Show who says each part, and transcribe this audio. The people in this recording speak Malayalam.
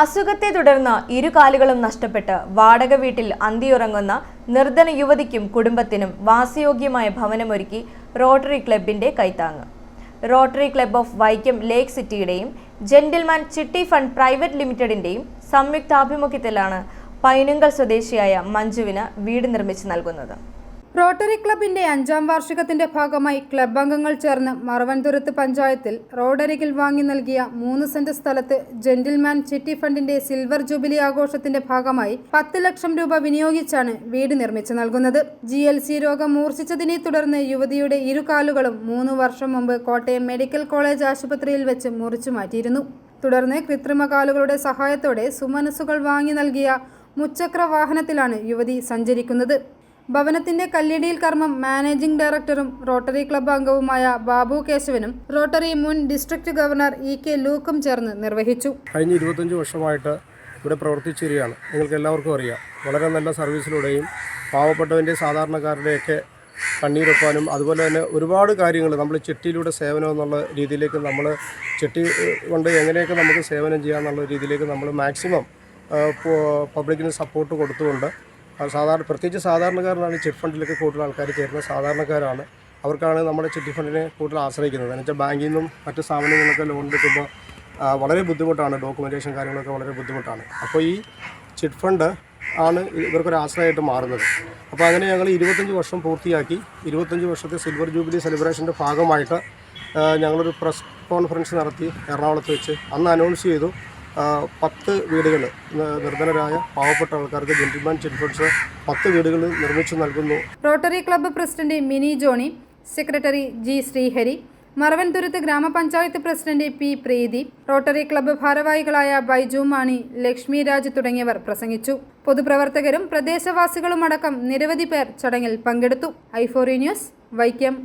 Speaker 1: അസുഖത്തെ തുടർന്ന് ഇരുകാലുകളും നഷ്ടപ്പെട്ട് വാടക വീട്ടിൽ അന്തിയുറങ്ങുന്ന നിർധന യുവതിക്കും കുടുംബത്തിനും വാസയോഗ്യമായ ഭവനമൊരുക്കി റോട്ടറി ക്ലബിന്റെ കൈത്താങ്ങ്. Rotary Club of Vaikom Lake സിറ്റിയുടെയും gentleman chitty fund private ലിമിറ്റഡിന്റെയും സംയുക്താഭിമുഖ്യത്തിലാണ് പൈനുങ്കൽ സ്വദേശിയായ മഞ്ജുവിന് വീട് നിർമ്മിച്ചു നൽകുന്നത്.
Speaker 2: റോട്ടറി ക്ലബിന്റെ അഞ്ചാം വാർഷികത്തിന്റെ ഭാഗമായി ക്ലബ് അംഗങ്ങൾ ചേർന്ന് മറവൻതുരത്ത് പഞ്ചായത്തിൽ റോഡരികിൽ വാങ്ങി നൽകിയ മൂന്ന് സെന്റ് സ്ഥലത്ത് ജെന്റിൽമാൻ ചിറ്റി ഫണ്ടിന്റെ സിൽവർ ജൂബിലി ആഘോഷത്തിന്റെ ഭാഗമായി പത്ത് ലക്ഷം രൂപ വിനിയോഗിച്ചാണ് വീട് നിർമ്മിച്ചു നൽകുന്നത്. ജി എൽ സി രോഗം മൂർച്ഛിച്ചതിനെ തുടർന്ന് യുവതിയുടെ ഇരുകാലുകളും മൂന്ന് വർഷം മുമ്പ് കോട്ടയം മെഡിക്കൽ കോളേജ് ആശുപത്രിയിൽ വെച്ച് മുറിച്ചു മാറ്റിയിരുന്നു. തുടർന്ന് കൃത്രിമ കാലുകളുടെ സഹായത്തോടെ സുമനസ്സുകൾ വാങ്ങി നൽകിയ മുച്ചക്ര വാഹനത്തിലാണ് യുവതി സഞ്ചരിക്കുന്നത്. ഭവനത്തിന്റെ കല്ലിടിയിൽ കർമ്മം മാനേജിംഗ് ഡയറക്ടറും റോട്ടറി ക്ലബ്ബ് അംഗവുമായ ബാബു കേശവനും റോട്ടറി മുൻ ഡിസ്ട്രിക്ട് ഗവർണർ ഇ കെ ലൂക്കും ചേർന്ന് നിർവഹിച്ചു.
Speaker 3: കഴിഞ്ഞ ഇരുപത്തഞ്ച് വർഷമായിട്ട് ഇവിടെ പ്രവർത്തിച്ചു വരികയാണ് നിങ്ങൾക്ക് എല്ലാവർക്കും അറിയാം. വളരെ നല്ല സർവീസിലൂടെയും പാവപ്പെട്ടവന്റെ സാധാരണക്കാരുടെയൊക്കെ കണ്ണീരൊപ്പാനും അതുപോലെ തന്നെ ഒരുപാട് കാര്യങ്ങൾ നമ്മൾ ചിട്ടിയിലൂടെ സേവനം എന്നുള്ള രീതിയിലേക്ക് നമ്മൾ ചിട്ടി കൊണ്ട് എങ്ങനെയൊക്കെ നമുക്ക് സേവനം ചെയ്യാമെന്നുള്ള രീതിയിലേക്ക് നമ്മൾ മാക്സിമം പബ്ലിക്കിന് സപ്പോർട്ട് കൊടുത്തുകൊണ്ട് സാധാരണ പ്രത്യേകിച്ച് സാധാരണക്കാരനാണ് ചിറ്റ് ഫണ്ടിലൊക്കെ കൂടുതൽ ആൾക്കാർ ചേരുന്നത് സാധാരണക്കാരാണ്. അവർക്കാണ് നമ്മുടെ ചിറ്റ് ഫണ്ടിനെ കൂടുതൽ ആശ്രയിക്കുന്നത്. എന്ന് വെച്ചാൽ ബാങ്കിൽ നിന്നും മറ്റ് സ്ഥാപനങ്ങളൊക്കെ ലോൺ എടുക്കുമ്പോൾ വളരെ ബുദ്ധിമുട്ടാണ്. ഡോക്യുമെന്റേഷൻ കാര്യങ്ങളൊക്കെ വളരെ ബുദ്ധിമുട്ടാണ്. അപ്പോൾ ഈ ചിറ്റ് ഫണ്ട് ആണ് ഇവർക്കൊരു ആശ്രയമായിട്ട് മാറുന്നത്. അപ്പോൾ അങ്ങനെ ഞങ്ങൾ ഇരുപത്തഞ്ച് വർഷം പൂർത്തിയാക്കി ഇരുപത്തഞ്ച് വർഷത്തെ സിൽവർ ജൂബിലി സെലിബ്രേഷന്റെ ഭാഗമായിട്ട് ഞങ്ങളൊരു പ്രസ് കോൺഫറൻസ് നടത്തി എറണാകുളത്ത് വെച്ച് അന്ന് അനൗൺസ് ചെയ്തു. പത്ത് വീടുകൾ നിർധനരായ പാവപ്പെട്ട ആൾക്കാർക്ക് ജെന്റിൽമാൻ ചിൽഡ്രൻസ് പത്ത് വീടുകൾ നിർമ്മിച്ചു നൽകുന്നു.
Speaker 2: Rotary Club president Mini Johny secretary G Srihari Maravanthuruthu ഗ്രാമപഞ്ചായത്ത് president P Preethi Rotary Club ഭാരവാഹികളായ ബൈജു മാണി ലക്ഷ്മി രാജ് തുടങ്ങിയവർ പ്രസംഗിച്ചു. പൊതുപ്രവർത്തകരും പ്രദേശവാസികളുമടക്കം നിരവധി പേർ ചടങ്ങിൽ പങ്കെടുത്തു. ഐഫോറി ന്യൂസ് വൈക്കം.